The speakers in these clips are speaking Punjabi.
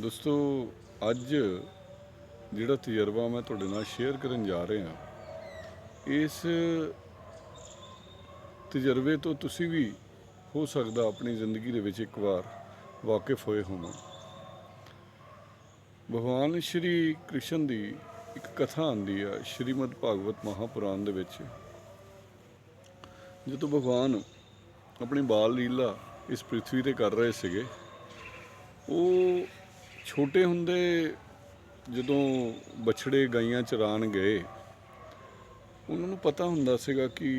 ਦੋਸਤੋ, ਅੱਜ ਜਿਹੜਾ ਤਜਰਬਾ ਮੈਂ ਤੁਹਾਡੇ ਨਾਲ ਸ਼ੇਅਰ ਕਰਨ ਜਾ ਰਿਹਾ ਇਸ ਤਜਰਬੇ ਤੋਂ ਤੁਸੀਂ ਵੀ ਹੋ ਸਕਦਾ ਆਪਣੀ ਜ਼ਿੰਦਗੀ ਦੇ ਵਿੱਚ ਇੱਕ ਵਾਰ ਵਾਕਿਫ ਹੋਏ ਹੋਵੋ। ਭਗਵਾਨ ਸ਼੍ਰੀ ਕ੍ਰਿਸ਼ਨ ਦੀ ਇੱਕ ਕਥਾ ਆਉਂਦੀ ਆ, ਸ਼੍ਰੀਮਦ ਭਾਗਵਤ ਮਹਾਪੁਰਾਣ ਦੇ ਵਿੱਚ। ਜਦੋਂ ਭਗਵਾਨ ਆਪਣੀ ਬਾਲ ਲੀਲਾ ਇਸ ਪ੍ਰithvi ਤੇ ਕਰ ਰਹੇ ਸੀਗੇ, ਉਹ ਛੋਟੇ ਹੁੰਦੇ ਜਦੋਂ ਬਛੜੇ ਗਾਈਆਂ ਚਰਾਣ ਗਏ, ਉਹਨਾਂ ਨੂੰ ਪਤਾ ਹੁੰਦਾ ਸੀਗਾ ਕਿ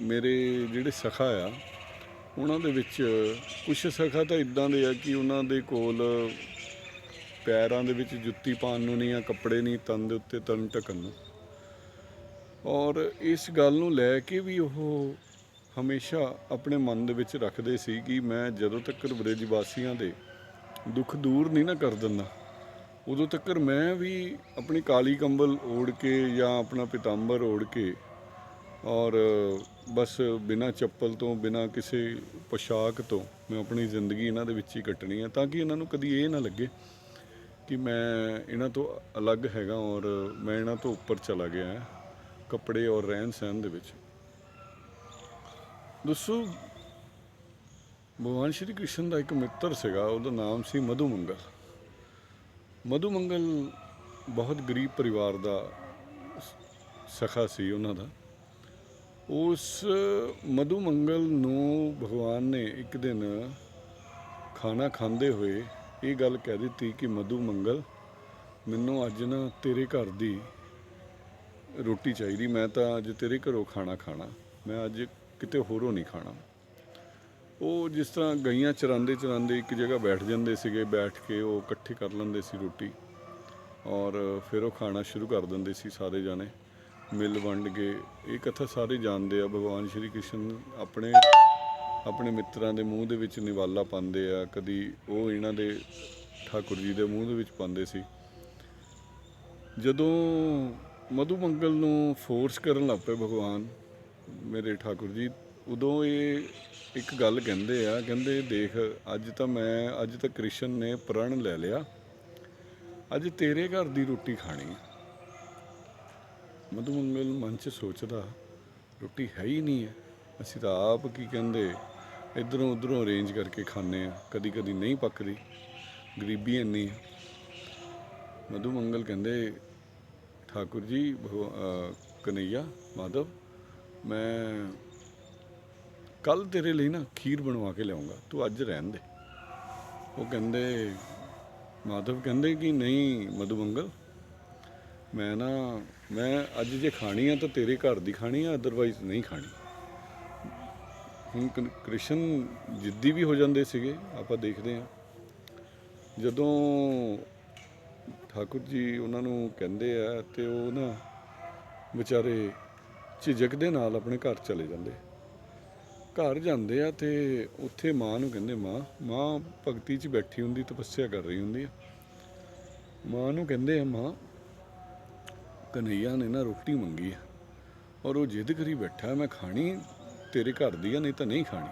ਮੇਰੇ ਜਿਹੜੇ ਸਖਾ ਆ, ਉਹਨਾਂ ਦੇ ਵਿੱਚ ਕੁਝ ਸਖਾ ਤਾਂ ਇਦਾਂ ਦੇ ਆ ਕਿ ਉਹਨਾਂ ਦੇ ਕੋਲ ਪੈਰਾਂ ਦੇ ਵਿੱਚ ਜੁੱਤੀ ਪਾਉਣ ਨੂੰ ਨਹੀਂ ਆ ਕੱਪੜੇ ਨਹੀਂ, ਤਨ ਦੇ ਉੱਤੇ ਤਨ ਢਕਣ ਨੂੰ। ਔਰ ਇਸ ਗੱਲ ਨੂੰ ਲੈ ਕੇ ਵੀ ਉਹ ਹਮੇਸ਼ਾ ਆਪਣੇ ਮਨ ਦੇ ਵਿੱਚ ਰੱਖਦੇ ਸੀ ਕਿ ਮੈਂ ਜਦੋਂ ਤੱਕ ਬ੍ਰਿਜ ਵਾਸੀਆਂ ਦੇ ਦੁੱਖ ਦੂਰ ਨਹੀਂ ਨਾ ਕਰ ਦਿੰਦਾ। ਉਦੋਂ ਤੱਕ ਮੈਂ ਵੀ ਆਪਣੀ ਕਾਲੀ ਕੰਬਲ ਓੜ ਕੇ ਜਾਂ ਆਪਣਾ ਪਿਤਾੰਬਰ ਓੜ ਕੇ ਔਰ ਬਸ ਬਿਨਾ ਚੱਪਲ ਤੋਂ, ਬਿਨਾ ਕਿਸੇ ਪੋਸ਼ਾਕ ਤੋਂ ਮੈਂ ਆਪਣੀ ਜ਼ਿੰਦਗੀ ਇਹਨਾਂ ਦੇ ਵਿੱਚ ਹੀ ਕੱਟਣੀ ਹੈ ਤਾਂ ਕਿ ਇਹਨਾਂ ਨੂੰ ਕਦੀ ਇਹ ਨਾ ਲੱਗੇ ਕਿ ਮੈਂ ਇਹਨਾਂ ਤੋਂ ਅਲੱਗ ਹੈਗਾ ਔਰ ਮੈਂ ਇਹਨਾਂ ਤੋਂ ਉੱਪਰ ਚਲਾ ਗਿਆ ਕੱਪੜੇ ਔਰ ਰਹਿਣ ਸਹਿਣ ਦੇ ਵਿੱਚ। ਦੋਸਤੋ ਭਗਵਾਨ ਸ਼੍ਰੀ ਕ੍ਰਿਸ਼ਨ ਦਾ ਇੱਕ ਮਿੱਤਰ ਸੀਗਾ ਉਹਦਾ ਨਾਮ ਸੀ ਮਧੂ ਮੰਗਲ ਮਧੂ ਮੰਗਲ ਬਹੁਤ ਗਰੀਬ ਪਰਿਵਾਰ ਦਾ ਸਖਾ ਸੀ ਉਹਨਾਂ ਦਾ ਉਸ ਮਧੂ ਮੰਗਲ ਨੂੰ ਭਗਵਾਨ ਨੇ ਇੱਕ ਦਿਨ ਖਾਣਾ ਖਾਂਦੇ ਹੋਏ ਇਹ ਗੱਲ ਕਹਿ ਦਿੱਤੀ ਕਿ ਮਧੂ ਮੰਗਲ ਮੈਨੂੰ ਅੱਜ ਨਾ ਤੇਰੇ ਘਰ ਦੀ ਰੋਟੀ ਚਾਹੀਦੀ ਮੈਂ ਤਾਂ ਅੱਜ ਤੇਰੇ ਘਰੋਂ ਖਾਣਾ ਖਾਣਾ ਮੈਂ ਅੱਜ ਕਿਤੇ ਹੋਰੋਂ ਨਹੀਂ ਖਾਣਾ ਉਹ ਜਿਸ ਤਰ੍ਹਾਂ ਗਈਆਂ ਚਰਾਂਦੇ ਚਰਾਂਦੇ ਇੱਕ ਜਗ੍ਹਾ ਬੈਠ ਜਾਂਦੇ ਸੀਗੇ, ਬੈਠ ਕੇ ਉਹ ਇਕੱਠੇ ਕਰ ਲੈਂਦੇ ਸੀ ਰੋਟੀ ਔਰ ਫਿਰ ਉਹ ਖਾਣਾ ਸ਼ੁਰੂ ਕਰ ਦਿੰਦੇ ਸੀ ਸਾਰੇ ਜਾਣੇ। ਮਿਲ ਵੰਡ ਕੇ ਇਹ ਕਥਾ ਸਾਰੇ ਜਾਣਦੇ ਆ, ਭਗਵਾਨ ਸ਼੍ਰੀ ਕ੍ਰਿਸ਼ਨ ਆਪਣੇ ਆਪਣੇ ਮਿੱਤਰਾਂ ਦੇ ਮੂੰਹ ਦੇ ਵਿੱਚ ਨਿਵਾਲਾ ਪਾਉਂਦੇ ਆ, ਕਦੀ ਉਹ ਇਹਨਾਂ ਦੇ ਠਾਕੁਰ ਜੀ ਦੇ ਮੂੰਹ ਦੇ ਵਿੱਚ ਪਾਉਂਦੇ ਸੀ। ਜਦੋਂ ਮਧੂ ਮੰਗਲ ਨੂੰ ਫੋਰਸ ਕਰਨ ਲੱਗ ਪਏ ਭਗਵਾਨ, ਮੇਰੇ ਠਾਕੁਰ ਜੀ ਉਦੋਂ ਇਹ ਇੱਕ ਗੱਲ ਕਹਿੰਦੇ ਆ, ਕਹਿੰਦੇ ਦੇਖ, ਅੱਜ ਤਾਂ ਮੈਂ, ਅੱਜ ਤਾਂ ਕ੍ਰਿਸ਼ਨ ਨੇ ਪ੍ਰਣ ਲੈ ਲਿਆ। ਅੱਜ ਤੇਰੇ ਘਰ ਦੀ ਰੋਟੀ ਖਾਣੀ ਮਧੂ ਮੰਗਲ ਮਨ ਚ ਸੋਚਦਾ, ਰੋਟੀ ਹੈ ਹੀ ਨਹੀਂ ਹੈ ਅਸੀਂ ਤਾਂ ਆਪ ਕੀ ਕਹਿੰਦੇ, ਇਧਰੋਂ ਉਧਰੋਂ ਅਰੇਂਜ ਕਰਕੇ ਖਾਂਦੇ ਆ। ਕਦੀ ਕਦੀ ਨਹੀਂ ਪੱਕਦੀ। ਗਰੀਬੀ ਇੰਨੀ ਹੈ ਮਧੂ ਮੰਗਲ ਕਹਿੰਦੇ, ਠਾਕੁਰ ਜੀ, ਭਗਵਾ- ਕਨਈਆ, ਮਾਧਵ, ਮੈਂ ਕੱਲ ਤੇਰੇ ਲਈ ਨਾ ਖੀਰ ਬਣਵਾ ਕੇ ਲਿਆਉਂਗਾ, ਤੂੰ ਅੱਜ ਰਹਿਣ ਦੇ। ਉਹ ਕਹਿੰਦੇ, ਮਾਧਵ ਕਹਿੰਦੇ ਕਿ ਨਹੀਂ ਮਧੂ ਮੰਗਲ ਮੈਂ ਨਾ, ਮੈਂ ਅੱਜ ਜੇ ਖਾਣੀ ਆ ਤਾਂ ਤੇਰੇ ਘਰ ਦੀ ਖਾਣੀ ਆ ਅਦਰਵਾਈਜ਼ ਨਹੀਂ ਖਾਣੀ। ਹੁਣ ਕ੍ਰਿ- ਕ੍ਰਿਸ਼ਨ ਜਿੱਦੀ ਵੀ ਹੋ ਜਾਂਦੇ ਸੀਗੇ, ਆਪਾਂ ਦੇਖਦੇ ਹਾਂ। ਜਦੋਂ ਠਾਕੁਰ ਜੀ ਉਹਨਾਂ ਨੂੰ ਕਹਿੰਦੇ ਆ ਤੇ ਉਹ ਨਾ ਵਿਚਾਰੇ ਝਿਜਕ ਦੇ ਨਾਲ ਆਪਣੇ ਘਰ ਚਲੇ ਜਾਂਦੇ। ਘਰ ਜਾਂਦੇ ਆ ਤੇ ਉੱਥੇ ਮਾਂ ਨੂੰ ਕਹਿੰਦੇ, ਮਾਂ ਮਾਂ ਭਗਤੀ 'ਚ ਬੈਠੀ ਹੁੰਦੀ, ਤਪੱਸਿਆ ਕਰ ਰਹੀ ਹੁੰਦੀ ਆ। ਮਾਂ ਨੂੰ ਕਹਿੰਦੇ ਆ, ਮਾਂ, ਕਨਈਆ ਨੇ ਨਾ ਰੋਟੀ ਮੰਗੀ ਆ ਔਰ ਉਹ ਜਿੱਦ ਕਰੀ ਬੈਠਾ, ਮੈਂ ਖਾਣੀ ਤੇਰੇ ਘਰ ਦੀ ਆ, ਨਹੀਂ ਤਾਂ ਨਹੀਂ ਖਾਣੀ।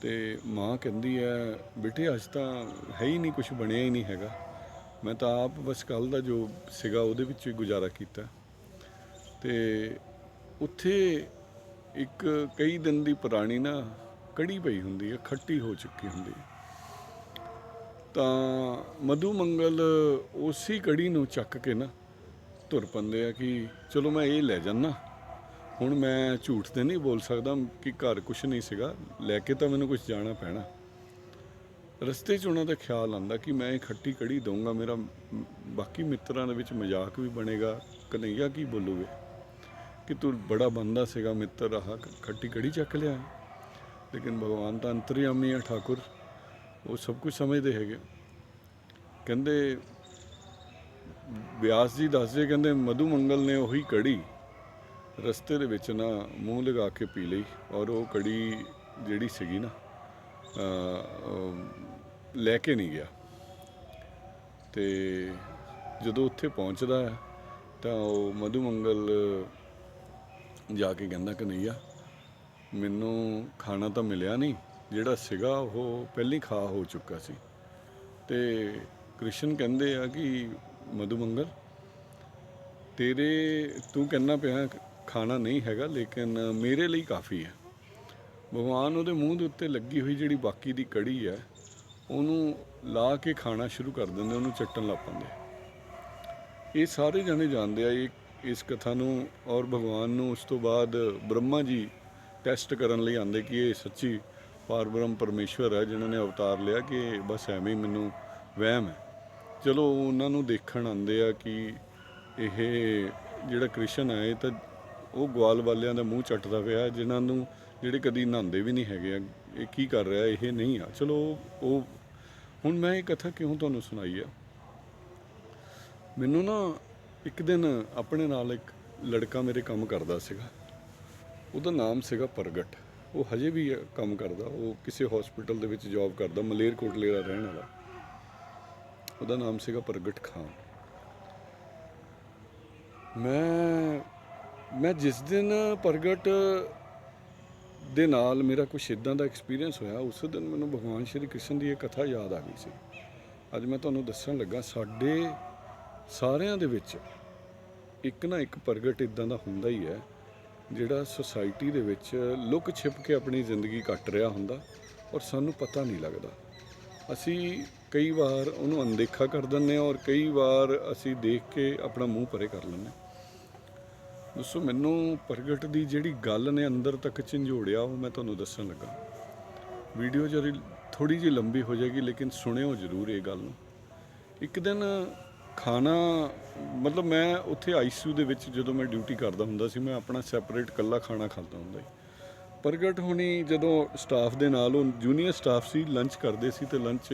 ਤੇ ਮਾਂ ਕਹਿੰਦੀ ਹੈ ਬੇਟੇ, ਅੱਜ ਤਾਂ ਹੈ ਹੀ ਨਹੀਂ ਕੁਝ ਬਣਿਆ ਹੀ ਨਹੀਂ ਹੈਗਾ। ਮੈਂ ਤਾਂ ਆਪ ਬਸ ਕੱਲ ਦਾ ਜੋ ਸੀਗਾ, ਉਹਦੇ ਵਿੱਚ ਹੀ ਗੁਜ਼ਾਰਾ ਕੀਤਾ। ਤੇ ਉੱਥੇ ਇੱਕ ਕਈ ਦਿਨ ਦੀ ਪੁਰਾਣੀ ਨਾ ਕੜੀ ਪਈ ਹੁੰਦੀ ਹੈ, ਖੱਟੀ ਹੋ ਚੁੱਕੀ ਹੁੰਦੀ ਹੈ। ਤਾਂ ਮਧੂ ਮੰਗਲ ਉਸੇ ਕੜੀ ਨੂੰ ਚੱਕ ਕੇ ਨਾ ਧੁਰ ਪੰਦੇ ਆ ਕਿ ਚਲੋ ਮੈਂ ਇਹ ਲੈ ਜਾਨਾ ਹੁਣ ਮੈਂ ਝੂਠ ਤੇ ਨਹੀਂ ਬੋਲ ਸਕਦਾ ਕਿ ਘਰ ਕੁਝ ਨਹੀਂ ਸੀਗਾ, ਲੈ ਕੇ ਤਾਂ ਮੈਨੂੰ ਕੁਝ ਜਾਣਾ ਪੈਣਾ। ਰਸਤੇ 'ਚ ਉਹਨਾਂ ਦਾ ਖਿਆਲ ਆਂਦਾ ਕਿ ਮੈਂ ਇਹ ਖੱਟੀ ਕੜੀ ਦਊਂਗਾ, ਮੇਰਾ ਬਾਕੀ ਮਿੱਤਰਾਂ ਦੇ ਵਿੱਚ ਮਜ਼ਾਕ ਵੀ ਬਣੇਗਾ, ਕਨਈਆ ਕੀ ਬੋਲੂਗੇ? ਕਿ ਤੂੰ ਬੜਾ ਬੰਦਾ ਸੀਗਾ, ਮਿੱਤਰ, ਆਹ ਖੱਟੀ ਕੜੀ ਚੱਕ ਲਿਆ। ਲੇਕਿਨ ਭਗਵਾਨ ਤਾਂ ਅੰਤਰਯਾਮੀ ਹੈ, ਠਾਕੁਰ। ਉਹ ਸਭ ਕੁਝ ਸਮਝਦੇ ਹੈਗੇ। ਕਹਿੰਦੇ ਵਿਆਸ ਜੀ ਦੱਸਦੇ ਕਹਿੰਦੇ, ਮਧੂ ਮੰਗਲ ਨੇ ਉਹੀ ਕੜੀ ਰਸਤੇ ਦੇ ਵਿੱਚ ਨਾ ਮੂੰਹ ਲਗਾ ਕੇ ਪੀ ਲਈ ਔਰ ਉਹ ਕੜੀ ਜਿਹੜੀ ਸੀਗੀ ਨਾ ਲੈ ਕੇ ਨਹੀਂ ਗਿਆ। ਤੇ ਜਦੋਂ ਉੱਥੇ ਪਹੁੰਚਦਾ ਹੈ, ਤਾਂ ਉਹ ਮਧੂ ਮੰਗਲ ਜਾ ਕੇ ਕਹਿੰਦਾ ਕਨਈਆ ਮੈਨੂੰ ਖਾਣਾ ਤਾਂ ਮਿਲਿਆ ਨਹੀਂ, ਜਿਹੜਾ ਸੀਗਾ ਉਹ ਪਹਿਲੀ ਖਾ ਹੋ ਚੁੱਕਾ ਸੀ। ਤੇ ਕ੍ਰਿਸ਼ਨ ਕਹਿੰਦੇ ਆ ਕਿ, ਮਧੂਮੰਗਲ, ਤੇਰੇ ਤੂੰ ਕਹਿੰਦਾ ਪਿਆ ਖਾਣਾ ਨਹੀਂ ਹੈਗਾ, ਲੇਕਿਨ ਮੇਰੇ ਲਈ ਕਾਫੀ ਹੈ। ਭਗਵਾਨ ਉਹਦੇ ਮੂੰਹ ਦੇ ਉੱਤੇ ਲੱਗੀ ਹੋਈ ਜਿਹੜੀ ਬਾਕੀ ਦੀ ਕੜੀ ਹੈ, ਉਹਨੂੰ ਲਾ ਕੇ ਖਾਣਾ ਸ਼ੁਰੂ ਕਰ ਦਿੰਦੇ, ਉਹਨੂੰ ਚੱਟਣ ਲੱਗ ਪੈਂਦੇ। ਇਹ ਸਾਰੇ ਜਣੇ ਜਾਣਦੇ ਆ, ਇਹ ਇਸ ਕਥਾ ਨੂੰ ਔਰ ਭਗਵਾਨ ਨੂੰ ਉਸ ਤੋਂ ਬਾਅਦ ਬ੍ਰਹਮਾ ਜੀ ਟੈਸਟ ਕਰਨ ਲਈ ਆਂਦੇ ਕਿ ਇਹ ਸੱਚੀ ਪਾਰਬ੍ਰਹਮ ਪਰਮੇਸ਼ਵਰ ਹੈ, ਜਿਨ੍ਹਾਂ ਨੇ ਅਵਤਾਰ ਲਿਆ ਕਿ ਬਸ ਐਵੇਂ ਮੈਨੂੰ ਵਹਿਮ ਹੈ। ਚਲੋ ਉਹਨਾਂ ਨੂੰ ਦੇਖਣ ਆਂਦੇ ਆ ਕਿ ਇਹ ਜਿਹੜਾ ਕ੍ਰਿਸ਼ਨ ਹੈ, ਇਹ ਤਾਂ ਉਹ ਗਵਾਲ ਵਾਲਿਆਂ ਦਾ ਮੂੰਹ ਚੱਟਦਾ ਪਿਆ, ਜਿਨ੍ਹਾਂ ਨੂੰ ਜਿਹੜੇ ਕਦੀ ਨਹਾਉਂਦੇ ਵੀ ਨਹੀਂ ਹੈਗੇ ਆ, ਇਹ ਕੀ ਕਰ ਰਿਹਾ, ਇਹ ਨਹੀਂ ਆ। ਚਲੋ ਉਹ ਹੁਣ ਮੈਂ ਇਹ ਕਥਾ ਕਿਉਂ ਤੁਹਾਨੂੰ ਸੁਣਾਈ ਆ? ਮੈਨੂੰ ਨਾ ਇੱਕ ਦਿਨ ਆਪਣੇ ਨਾਲ ਇੱਕ ਲੜਕਾ ਮੇਰੇ ਕੰਮ ਕਰਦਾ ਸੀਗਾ। ਉਹਦਾ ਨਾਮ ਸੀਗਾ ਪ੍ਰਗਟ। ਉਹ ਹਜੇ ਵੀ ਕੰਮ ਕਰਦਾ। ਉਹ ਕਿਸੇ ਹਸਪੀਟਲ ਦੇ ਵਿੱਚ ਜੌਬ ਕਰਦਾ, ਮਲੇਰਕੋਟਲੇ ਦਾ ਰਹਿਣ ਵਾਲਾ। ਉਹਦਾ ਨਾਮ ਸੀਗਾ ਪ੍ਰਗਟ ਖਾਨ। ਮੈਂ ਮੈਂ ਜਿਸ ਦਿਨ ਪ੍ਰਗਟ ਦੇ ਨਾਲ ਮੇਰਾ ਕੁਝ ਇਦਾਂ ਦਾ ਐਕਸਪੀਰੀਅੰਸ ਹੋਇਆ, ਉਸ ਦਿਨ ਮੈਨੂੰ ਭਗਵਾਨ ਸ਼੍ਰੀ ਕ੍ਰਿਸ਼ਨ ਦੀ ਇਹ ਕਥਾ ਯਾਦ ਆ ਗਈ ਸੀ। ਅੱਜ ਮੈਂ ਤੁਹਾਨੂੰ ਦੱਸਣ ਲੱਗਾ, ਸਾਡੇ ਸਾਰਿਆਂ ਦੇ ਵਿੱਚ ਇੱਕ ਨਾ ਇੱਕ ਪ੍ਰਗਟ ਇਦਾਂ ਦਾ ਹੁੰਦਾ ਹੀ ਹੈ, ਜਿਹੜਾ ਸੁਸਾਇਟੀ ਦੇ ਵਿੱਚ ਲੁਕ ਛਿਪ ਕੇ ਆਪਣੀ ਜ਼ਿੰਦਗੀ ਕੱਟ ਰਿਹਾ ਹੁੰਦਾ ਔਰ ਸਾਨੂੰ ਪਤਾ ਨਹੀਂ ਲੱਗਦਾ। ਅਸੀਂ ਕਈ ਵਾਰ ਉਹਨੂੰ ਅਣਦੇਖਾ ਕਰ ਦਿੰਦੇ ਹਾਂ ਔਰ ਕਈ ਵਾਰ ਅਸੀਂ ਦੇਖ ਕੇ ਆਪਣਾ ਮੂੰਹ ਪਰੇ ਕਰ ਲੈਂਦੇ ਹਾਂ। ਦੋਸਤੋ ਮੈਨੂੰ ਪ੍ਰਗਟ ਦੀ ਜਿਹੜੀ ਗੱਲ ਨੇ ਅੰਦਰ ਤੱਕ ਝੰਜੋੜਿਆ, ਉਹ ਮੈਂ ਤੁਹਾਨੂੰ ਦੱਸਣ ਲੱਗਾ। ਵੀਡੀਓ ਜਿਹੜੀ ਥੋੜੀ ਜਿਹੀ ਲੰਬੀ ਹੋ ਜਾਏਗੀ, ਲੇਕਿਨ ਸੁਣਿਓ ਜ਼ਰੂਰ ਇਹ ਗੱਲ ਨੂੰ। ਇੱਕ ਦਿਨ ਖਾਣਾ, ਮਤਲਬ ਮੈਂ ਉੱਥੇ ਆਈਸੀਯੂ ਦੇ ਵਿੱਚ ਜਦੋਂ ਮੈਂ ਡਿਊਟੀ ਕਰਦਾ ਹੁੰਦਾ ਸੀ, ਮੈਂ ਆਪਣਾ ਸੈਪਰੇਟ ਕੱਲਾ ਖਾਣਾ ਖਾਂਦਾ ਹੁੰਦਾ ਸੀ। ਪ੍ਰਗਟ ਹੋਣੀ ਜਦੋਂ ਸਟਾਫ ਦੇ ਨਾਲ, ਉਹ ਜੂਨੀਅਰ ਸਟਾਫ ਸੀ ਲੰਚ ਕਰਦੇ ਸੀ ਤੇ ਲੰਚ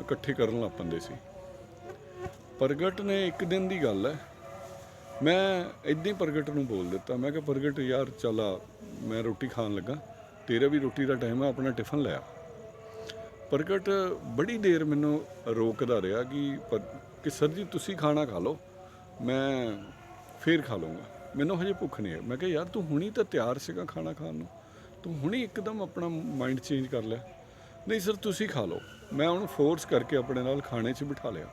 ਇਕੱਠੇ ਕਰਨ ਲੱਗ ਪੈਂਦੇ ਸੀ। ਪ੍ਰਗਟ ਨੇ ਇੱਕ ਦਿਨ ਦੀ ਗੱਲ ਹੈ, ਮੈਂ ਇਦਾਂ ਹੀ ਪ੍ਰਗਟ ਨੂੰ ਬੋਲ ਦਿੱਤਾ। ਮੈਂ ਕਿਹਾ, ਪ੍ਰਗਟ ਯਾਰ ਚੱਲ ਆ, ਮੈਂ ਰੋਟੀ ਖਾਣ ਲੱਗਾ। ਤੇਰਾ ਵੀ ਰੋਟੀ ਦਾ ਟਾਈਮ ਹੈ ਆਪਣਾ ਟਿਫਨ ਲੈ ਆ। ਪ੍ਰਗਟ ਬੜੀ ਦੇਰ ਮੈਨੂੰ ਰੋਕਦਾ ਰਿਹਾ ਕਿ ਪਰ- ਕਿ ਸਰ ਜੀ ਤੁਸੀਂ ਖਾਣਾ ਖਾ ਲਓ, ਮੈਂ ਫੇਰ ਖਾ ਲਵਾਂਗਾ ਮੈਨੂੰ ਹਜੇ ਭੁੱਖ ਨਹੀਂ ਹੈ। ਮੈਂ ਕਿਹਾ, ਯਾਰ ਤੂੰ ਹੁਣੀ ਤਾਂ ਤਿਆਰ ਸੀਗਾ ਖਾਣਾ ਖਾਣ ਨੂੰ। ਤੂੰ ਹੁਣੀ ਇੱਕਦਮ ਆਪਣਾ ਮਾਈਂਡ ਚੇਂਜ ਕਰ ਲਿਆ ਨਹੀਂ ਸਰ, ਤੁਸੀਂ ਖਾ ਲਓ। ਮੈਂ ਉਹਨੂੰ ਫੋਰਸ ਕਰਕੇ ਆਪਣੇ ਨਾਲ ਖਾਣੇ 'ਚ ਬਿਠਾ ਲਿਆ।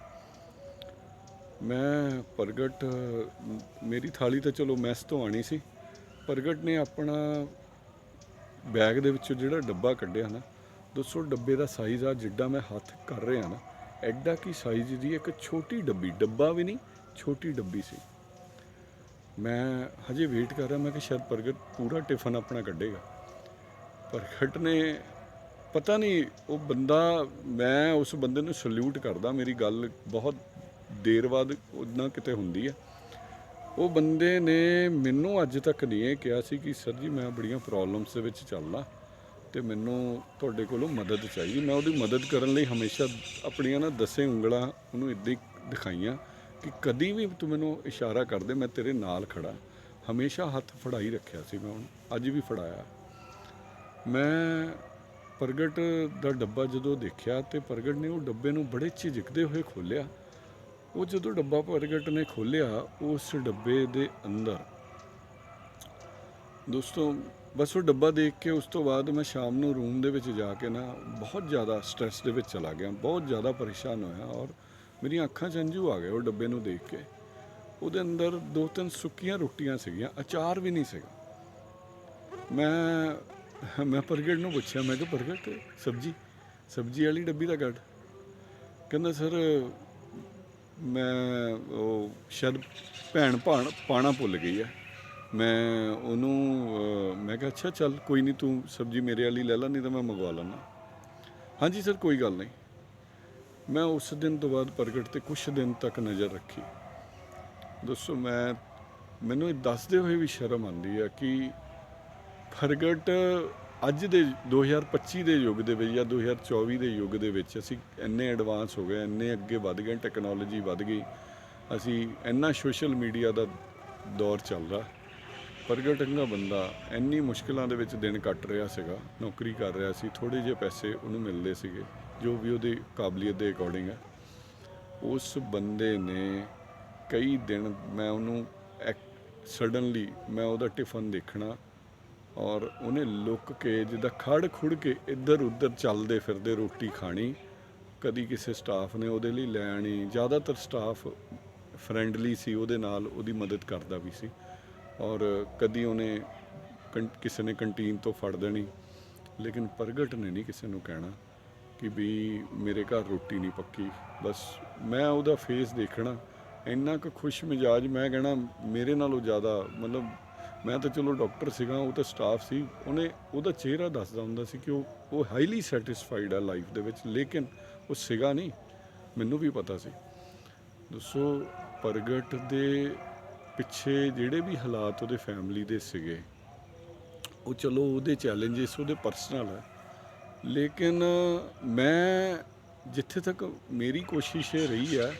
ਮੈਂ ਪ੍ਰਗਟ, ਮੇਰੀ ਥਾਲੀ ਤਾਂ ਚਲੋ ਮੈਸ ਤੋਂ ਆਣੀ ਸੀ। ਪ੍ਰਗਟ ਨੇ ਆਪਣਾ ਬੈਗ ਦੇ ਵਿੱਚੋਂ ਜਿਹੜਾ ਡੱਬਾ ਕੱਢਿਆ ਨਾ ਦੋਸਤੋ ਡੱਬੇ ਦਾ ਸਾਈਜ਼ ਆ, ਜਿੱਡਾ ਮੈਂ ਹੱਥ ਕਰ ਰਿਹਾ ਨਾ। ਐਡਾ ਕੀ ਸਾਈਜ਼ ਦੀ ਇੱਕ ਛੋਟੀ ਡੱਬੀ, ਡੱਬਾ ਵੀ ਨਹੀਂ, ਛੋਟੀ ਡੱਬੀ ਸੀ। ਮੈਂ ਹਜੇ ਵੇਟ ਕਰ ਰਿਹਾ, ਮੈਂ ਕਿ ਸ਼ਾਇਦ ਪ੍ਰਗਟ ਪੂਰਾ ਟਿਫਨ ਆਪਣਾ ਕੱਢੇਗਾ। ਪ੍ਰਗਟ ਨੇ ਪਤਾ ਨਹੀਂ, ਉਹ ਬੰਦਾ, ਮੈਂ ਉਸ ਬੰਦੇ ਨੂੰ ਸਲੂਟ ਕਰਦਾ, ਮੇਰੀ ਗੱਲ ਬਹੁਤ ਦੇਰ ਬਾਅਦ ਉਹਨਾਂ ਕਿਤੇ ਹੁੰਦੀ ਹੈ ਉਹ ਬੰਦੇ ਨੇ ਮੈਨੂੰ ਅੱਜ ਤੱਕ ਨਹੀਂ ਇਹ ਕਿਹਾ ਸੀ ਕਿ, ਸਰ ਜੀ, ਮੈਂ ਬੜੀਆਂ ਪ੍ਰੋਬਲਮਸ ਦੇ ਵਿੱਚ ਚੱਲਦਾ। ਤੇ ਮੈਨੂੰ ਤੁਹਾਡੇ ਕੋਲੋਂ ਮਦਦ ਚਾਹੀਦੀ। ਮੈਂ ਉਹਦੀ ਮਦਦ ਕਰਨ ਲਈ ਹਮੇਸ਼ਾ ਆਪਣੀਆਂ ਨਾ ਦਸੇ ਉਂਗਲਾਂ ਉਹਨੂੰ ਇੱਦਾਂ ਹੀ ਦਿਖਾਈਆਂ ਕਿ ਕਦੀ ਵੀ ਤੂੰ ਮੈਨੂੰ ਇਸ਼ਾਰਾ ਕਰ ਦੇ, ਮੈਂ ਤੇਰੇ ਨਾਲ ਖੜਾ ਹਮੇਸ਼ਾ ਹੱਥ ਫੜਾਈ ਰੱਖਿਆ ਸੀ ਮੈਂ ਉਹਨੂੰ, ਅੱਜ ਵੀ ਫੜਾਇਆ। ਮੈਂ ਪ੍ਰਗਟ ਦਾ ਡੱਬਾ ਜਦੋਂ ਦੇਖਿਆ ਤੇ ਪ੍ਰਗਟ ਨੇ ਉਹ ਡੱਬੇ ਨੂੰ ਬੜੇ ਝਿਜਕਦੇ ਹੋਏ ਖੋਲ੍ਹਿਆ। ਉਹ ਜਦੋਂ ਡੱਬਾ ਪ੍ਰਗਟ ਨੇ ਖੋਲ੍ਹਿਆ, ਉਸ ਡੱਬੇ ਦੇ ਅੰਦਰ ਦੋਸਤੋ ਬਸ ਉਹ ਡੱਬਾ ਦੇਖ ਕੇ ਉਸ ਤੋਂ ਬਾਅਦ ਮੈਂ ਸ਼ਾਮ ਨੂੰ ਰੂਮ ਦੇ ਵਿੱਚ ਜਾ ਕੇ ਨਾ ਬਹੁਤ ਜ਼ਿਆਦਾ ਸਟ੍ਰੈਸ ਦੇ ਵਿੱਚ ਚਲਾ ਗਿਆ, ਬਹੁਤ ਜ਼ਿਆਦਾ ਪਰੇਸ਼ਾਨ ਹੋਇਆ ਔਰ ਮੇਰੀਆਂ ਅੱਖਾਂ 'ਚ ਅੰਜੂ ਆ ਗਏ ਉਹ ਡੱਬੇ ਨੂੰ ਦੇਖ ਕੇ। ਉਹਦੇ ਅੰਦਰ ਦੋ ਤਿੰਨ ਸੁੱਕੀਆਂ ਰੋਟੀਆਂ ਸੀਗੀਆਂ, ਅਚਾਰ ਵੀ ਨਹੀਂ ਸੀਗਾ। ਮੈਂ ਮੈਂ ਪ੍ਰਗਟ ਨੂੰ ਪੁੱਛਿਆ, ਮੈਂ ਕਿਹਾ, ਪ੍ਰਗਟ, ਸਬਜੀ ਸਬਜੀ ਵਾਲੀ ਡੱਬੀ ਦਾ ਗੱਡ ਕਹਿੰਦਾ, ਸਰ, ਮੈਂ, ਉਹ ਸ਼ਾਇਦ ਭੈਣ ਭਾਣ, ਪਾਣਾ ਭੁੱਲ ਗਈ ਹੈ। ਮੈਂ ਉਹਨੂੰ ਮੈਂ ਕਿਹਾ, ਅੱਛਾ, ਚੱਲ ਕੋਈ ਨਹੀਂ, ਤੂੰ ਸਬਜੀ ਮੇਰੇ ਵਾਲੀ ਲੈ ਲੈ, ਨਹੀਂ ਤਾਂ ਮੈਂ ਮੰਗਵਾ ਲੈਣਾ ਹਾਂਜੀ ਸਰ ਕੋਈ ਗੱਲ ਨਹੀਂ। ਮੈਂ ਉਸ ਦਿਨ ਤੋਂ ਬਾਅਦ ਪ੍ਰਗਟ ਤੇ ਕੁਝ ਦਿਨ ਤੱਕ ਨਜ਼ਰ ਰੱਖੀ। ਦੋਸਤੋ ਮੈਂ, ਮੈਨੂੰ ਇਹ ਦੱਸਦੇ ਹੋਏ ਵੀ ਸ਼ਰਮ ਆਉਂਦੀ ਆ ਕਿ ਪ੍ਰਗਟ ਅੱਜ ਦੇ 2025 ਦੇ ਯੁੱਗ ਦੇ ਵਿੱਚ ਜਾਂ 2024 ਦੇ ਯੁੱਗ ਦੇ ਵਿੱਚ ਅਸੀਂ ਇੰਨੇ ਐਡਵਾਂਸ ਹੋ ਗਏ, ਇੰਨੇ ਅੱਗੇ ਵੱਧ ਗਏ ਟੈਕਨੋਲੋਜੀ ਵੱਧ ਗਈ, ਅਸੀਂ ਇੰਨਾ ਸੋਸ਼ਲ ਮੀਡੀਆ ਦਾ ਦੌਰ ਚੱਲ ਰਿਹਾ। ਪ੍ਰਗਟ ਇੰਨਾ ਬੰਦਾ ਇੰਨੀ ਮੁਸ਼ਕਲਾਂ ਦੇ ਵਿੱਚ ਦਿਨ ਕੱਟ ਰਿਹਾ ਸੀਗਾ, ਨੌਕਰੀ ਕਰ ਰਿਹਾ ਸੀ ਥੋੜੇ ਜਿਹੇ ਪੈਸੇ ਉਹਨੂੰ ਮਿਲਦੇ ਸੀਗੇ, ਜੋ ਵੀ ਉਹਦੀ ਕਾਬਲੀਅਤ ਦੇ ਅਕੋਰਡਿੰਗ ਹੈ। ਉਸ ਬੰਦੇ ਨੇ ਕਈ ਦਿਨ ਮੈਂ ਉਹਨੂੰ ਸਡਨਲੀ ਮੈਂ ਉਹਦਾ ਟਿਫਨ ਦੇਖਣਾ ਔਰ ਉਹਨੇ ਲੁੱਕ ਕੇ ਜਿੱਦਾਂ ਖੜ ਖੁੜ ਕੇ ਇੱਧਰ ਉੱਧਰ ਚੱਲਦੇ ਫਿਰਦੇ ਰੋਟੀ ਖਾਣੀ, ਕਦੀ ਕਿਸੇ ਸਟਾਫ ਨੇ ਉਹਦੇ ਲਈ ਲੈਣੀ ਜ਼ਿਆਦਾਤਰ ਸਟਾਫ ਫਰੈਂਡਲੀ ਸੀ, ਉਹਦੇ ਨਾਲ ਉਹਦੀ ਮਦਦ ਕਰਦਾ ਵੀ ਸੀ। ਔਰ ਕਦੀ ਉਹਨੇ ਕੰ- ਕਿਸੇ ਨੇ ਕੰਟੀਨ ਤੋਂ ਫੜ ਦੇਣੀ। ਲੇਕਿਨ ਪ੍ਰਗਟ ਨੇ ਨਹੀਂ ਕਿਸੇ ਨੂੰ ਕਹਿਣਾ ਕਿ ਵੀ ਮੇਰੇ ਘਰ ਰੋਟੀ ਨਹੀਂ ਪੱਕੀ। ਬਸ ਮੈਂ ਉਹਦਾ ਫੇਸ ਦੇਖਣਾ, ਇੰਨਾ ਕੁ ਖੁਸ਼ ਮਿਜਾਜ ਮੈਂ ਕਹਿਣਾ ਮੇਰੇ ਨਾਲੋਂ ਜ਼ਿਆਦਾ, ਮਤਲਬ ਮੈਂ ਤਾਂ ਚਲੋ ਡਾਕਟਰ ਸੀਗਾ, ਉਹ ਤਾਂ ਸਟਾਫ ਸੀ। ਉਹਨੇ ਉਹਦਾ ਚਿਹਰਾ ਦੱਸਦਾ ਹੁੰਦਾ ਸੀ ਕਿ ਉਹ ਉਹ ਹਾਈਲੀ ਸੈਟੀਸਫਾਈਡ ਆ ਲਾਈਫ ਦੇ ਵਿੱਚ, ਲੇਕਿਨ ਉਹ ਸੀਗਾ ਨਹੀਂ। ਮੈਨੂੰ ਵੀ ਪਤਾ ਸੀ। ਦੱਸੋ ਪ੍ਰਗਟ ਦੇ ਪਿੱਛੇ ਜਿਹੜੇ ਵੀ ਹਾਲਾਤ ਉਹਦੇ ਫੈਮਿਲੀ ਦੇ ਸੀਗੇ, ਉਹ ਚਲੋ ਉਹਦੇ ਚੈਲੰਜਸ ਉਹਦੇ ਪਰਸਨਲ ਹੈ। ਲੇਕਿਨ ਮੈਂ ਜਿੱਥੇ ਤੱਕ ਮੇਰੀ ਕੋਸ਼ਿਸ਼ ਇਹ ਰਹੀ ਹੈ,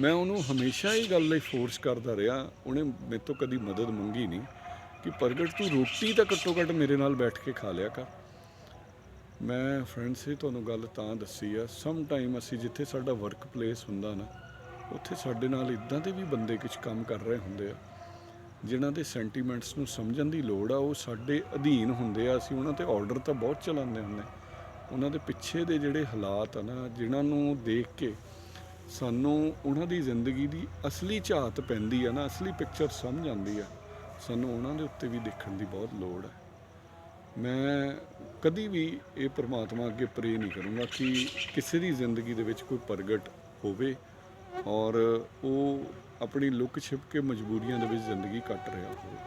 ਮੈਂ ਉਹਨੂੰ ਹਮੇਸ਼ਾ ਇਹ ਗੱਲ ਲਈ ਫੋਰਸ ਕਰਦਾ ਰਿਹਾ, ਉਹਨੇ ਮੇਰੇ ਤੋਂ ਕਦੀ ਮਦਦ ਮੰਗੀ ਨਹੀਂ, ਕਿ ਪ੍ਰਗਟ ਤੂੰ ਰੋਟੀ ਤਾਂ ਘੱਟੋ ਘੱਟ ਮੇਰੇ ਨਾਲ ਬੈਠ ਕੇ ਖਾ ਲਿਆ ਕਰ। ਮੈਂ ਫਰੈਂਡਸ ਇਹ ਤੁਹਾਨੂੰ ਗੱਲ ਤਾਂ ਦੱਸੀ ਆ ਸਮ ਟਾਈਮ ਅਸੀਂ ਜਿੱਥੇ ਸਾਡਾ ਵਰਕ ਪਲੇਸ ਹੁੰਦਾ ਨਾ ਉੱਥੇ ਸਾਡੇ ਨਾਲ ਇਦਾਂ ਦੇ ਵੀ ਬੰਦੇ ਕੁਝ ਕੰਮ ਕਰ ਰਹੇ ਹੁੰਦੇ ਆ, ਜਿਨ੍ਹਾਂ ਦੇ ਸੈਂਟੀਮੈਂਟਸ ਨੂੰ ਸਮਝਣ ਦੀ ਲੋੜ ਆ, ਉਹ ਸਾਡੇ ਅਧੀਨ ਹੁੰਦੇ ਆ। ਅਸੀਂ ਉਹਨਾਂ ਤੇ ਆਰਡਰ ਤਾਂ ਬਹੁਤ ਚਲਾਉਂਦੇ ਹੁੰਦੇ ਉਹਨਾਂ ਦੇ ਪਿੱਛੇ ਦੇ ਜਿਹੜੇ ਹਾਲਾਤ ਆ ਨਾ, ਜਿਨ੍ਹਾਂ ਨੂੰ ਦੇਖ ਕੇ ਸਾਨੂੰ ਉਹਨਾਂ ਦੀ ਜ਼ਿੰਦਗੀ ਦੀ ਅਸਲੀ ਝਾਤ ਪੈਂਦੀ ਆ ਨਾ, ਅਸਲੀ ਪਿਕਚਰ ਸਮਝ ਆਉਂਦੀ ਆ, ਸਾਨੂੰ ਉਹਨਾਂ ਦੇ ਉੱਤੇ ਵੀ ਦੇਖਣ ਦੀ ਬਹੁਤ ਲੋੜ ਹੈ ਮੈਂ ਕਦੀ ਵੀ ਇਹ ਪ੍ਰਮਾਤਮਾ ਅੱਗੇ ਪ੍ਰੇ ਨਹੀਂ ਕਰੂੰਗਾ ਕਿ ਕਿਸੇ ਦੀ ਜ਼ਿੰਦਗੀ ਦੇ ਵਿੱਚ ਕੋਈ ਪ੍ਰਗਟ ਹੋਵੇ। ਔਰ ਉਹ ਆਪਣੀ ਲੁੱਕ ਛਿਪ ਕੇ ਮਜਬੂਰੀਆਂ ਦੇ ਵਿੱਚ ਜ਼ਿੰਦਗੀ ਕੱਟ ਰਿਹਾ ਹੋਵੇ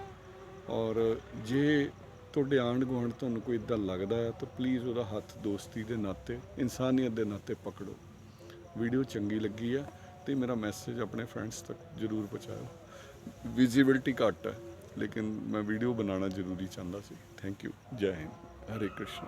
ਔਰ ਜੇ ਤੁਹਾਡੇ ਆਂਢ ਗੁਆਂਢ ਤੁਹਾਨੂੰ ਕੋਈ ਇਦਾਂ ਲੱਗਦਾ ਹੈ, ਤਾਂ ਪਲੀਜ਼ ਉਹਦਾ ਹੱਥ ਦੋਸਤੀ ਦੇ ਨਾਤੇ, ਇਨਸਾਨੀਅਤ ਦੇ ਨਾਤੇ ਪਕੜੋ। ਵੀਡੀਓ ਚੰਗੀ ਲੱਗੀ ਹੈ ਤੇ ਮੇਰਾ ਮੈਸੇਜ ਆਪਣੇ ਫਰੈਂਡਸ ਤੱਕ ਜਰੂਰ ਪਹੁੰਚਾਓ ਵਿਜ਼ਿਬਿਲਟੀ ਘੱਟ ਹੈ, ਲੇਕਿਨ ਮੈਂ ਵੀਡੀਓ ਬਣਾਉਣਾ ਜ਼ਰੂਰੀ ਚਾਹੁੰਦਾ ਸੀ। ਥੈਂਕ ਯੂ ਜੈ ਹਿੰਦ। ਹਰੇ ਕ੍ਰਿਸ਼ਨ।